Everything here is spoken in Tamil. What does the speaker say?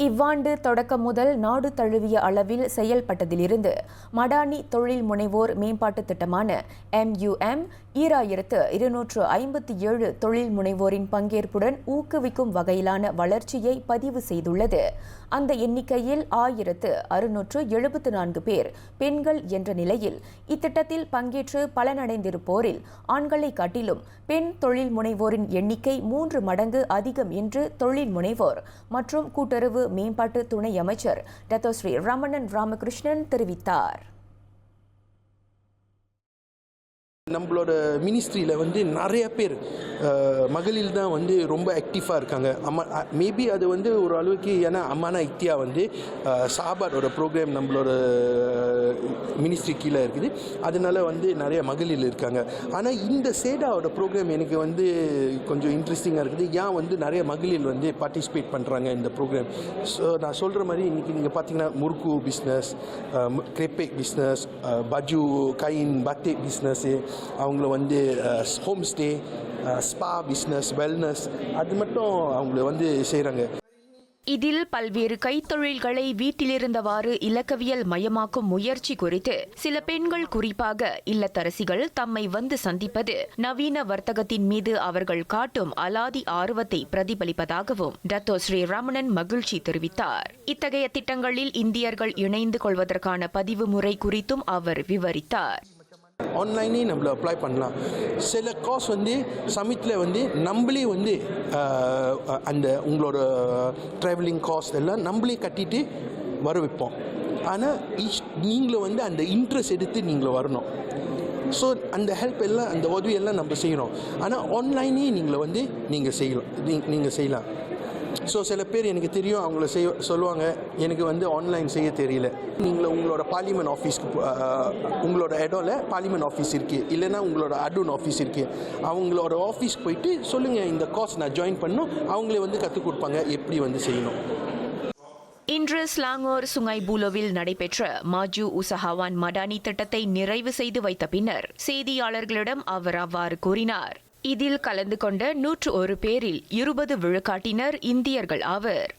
இவ்வாண்டு தொடக்கம் முதல் நாடு தழுவிய அளவில் செயல்பட்டதிலிருந்து மடானி தொழில் முனைவோர் மேம்பாட்டுத் திட்டமான எம்யூஎம் ஈராயிரத்து இருநூற்று ஐம்பத்தி ஏழு தொழில் முனைவோரின் பங்கேற்புடன் ஊக்குவிக்கும் வகையிலான வளர்ச்சியை பதிவு செய்துள்ளது. அந்த எண்ணிக்கையில் ஆயிரத்து அறுநூற்று எழுபத்து நான்கு பேர் பெண்கள் என்ற நிலையில் இத்திட்டத்தில் பங்கேற்று பலனடைந்திருப்போரில் ஆண்களை காட்டிலும் பெண் தொழில் முனைவோரின் எண்ணிக்கை மூன்று மடங்கு அதிகம் என்று தொழில் முனைவோர் மற்றும் கூட்டுறவு மேம்பாட்டு துணை அமைச்சர் டத்தோஸ்ரீ ரமணன் ராமகிருஷ்ணன் தெரிவித்தார். நம்மளோட மினிஸ்ட்ரியில் வந்து நிறைய பேர் மகளிர் தான் வந்து ரொம்ப ஆக்டிவாக இருக்காங்க. அம்மா மேபி அது வந்து ஒரு அளவுக்கு ஏன்னா அம்மானா இத்தியா வந்து சாபாடோட ப்ரோக்ராம் நம்மளோட மினிஸ்ட்ரி கீழே இருக்குது. அதனால வந்து நிறைய மகளிர் இருக்காங்க. ஆனால் இந்த சேடாவோட ப்ரோக்ராம் எனக்கு வந்து கொஞ்சம் இன்ட்ரெஸ்டிங்காக இருக்குது. ஏன் வந்து நிறைய மகளிர் வந்து பார்ட்டிசிபேட் பண்ணுறாங்க இந்த ப்ரோக்ராம் ஸோ நான் சொல்கிற மாதிரி இன்றைக்கி நீங்கள் பார்த்தீங்கன்னா முறுக்கு பிஸ்னஸ் கிரெப்பே பிஸ்னஸ் பஜு கைன் பத்தே பிஸ்னஸ்ஸு அவங்கள வந்து home stay spa business wellness அது மட்டும் அவங்கள வந்து செய்கிறாங்க இதில் பல்வேறு கைத்தொழில்களை வீட்டிலிருந்தவாறு இலக்கவியல் மயமாக்கும் முயற்சி குறித்து சில பெண்கள் குறிப்பாக இல்லத்தரசிகள் தம்மை வந்து சந்திப்பது நவீன வர்த்தகத்தின் மீது அவர்கள் காட்டும் அலாதி ஆர்வத்தை பிரதிபலிப்பதாகவும் டத்தோ ஸ்ரீ ரமணன் மகிழ்ச்சி தெரிவித்தார். இத்தகைய திட்டங்களில் இந்தியர்கள் இணைந்து கொள்வதற்கான பதிவு முறை குறித்தும் அவர் விவரித்தார். ஆன்லைனே நம்மள அப்ளை பண்ணலாம். சில காஸ் வந்து சமிட்டில் வந்து நம்மளே வந்து அந்த உங்களோட ட்ராவலிங் காஸ்ட் எல்லாம் நம்மளே கட்டிட்டு வர வைப்போம். ஆனால் இஷ் நீங்களும் வந்து அந்த இன்ட்ரெஸ்ட் எடுத்து நீங்களும் வரணும். ஸோ அந்த ஹெல்ப் எல்லாம் அந்த உதவியெல்லாம் நம்ம செய்கிறோம் ஆனால் ஆன்லைனே நீங்களை வந்து நீங்கள் செய்யலாம். நீங்கள் செய்யலாம். ஸோ சில பேர் எனக்கு தெரியும் அவங்கள செய்ய சொல்லுவாங்க எனக்கு வந்து ஆன்லைன் செய்ய தெரியல. நீங்கள் உங்களோட பார்லிமெண்ட் ஆஃபீஸ்க்கு உங்களோட இடம்ல பார்லிமெண்ட் ஆஃபீஸ் இருக்குது இல்லைன்னா உங்களோட அடூன் ஆஃபீஸ் இருக்குது அவங்களோட ஆஃபீஸ் போயிட்டு சொல்லுங்கள் இந்த கோர்ஸ் நான் ஜாயின் பண்ணும். அவங்களே வந்து கற்றுக் கொடுப்பாங்க எப்படி வந்து செய்யணும். இன்று ஸ்லாங்கோர் சுங்கைபூலோவில் நடைபெற்ற மாஜு உசஹாவான் மடானி திட்டத்தை நிறைவு செய்து வைத்த பின்னர் செய்தியாளர்களிடம் அவர் அவ்வாறு கூறினார். இதில் கலந்து கொண்ட நூற்று ஒரு பேரில் இருபது விழுக்காட்டினர் இந்தியர்கள் ஆவர்.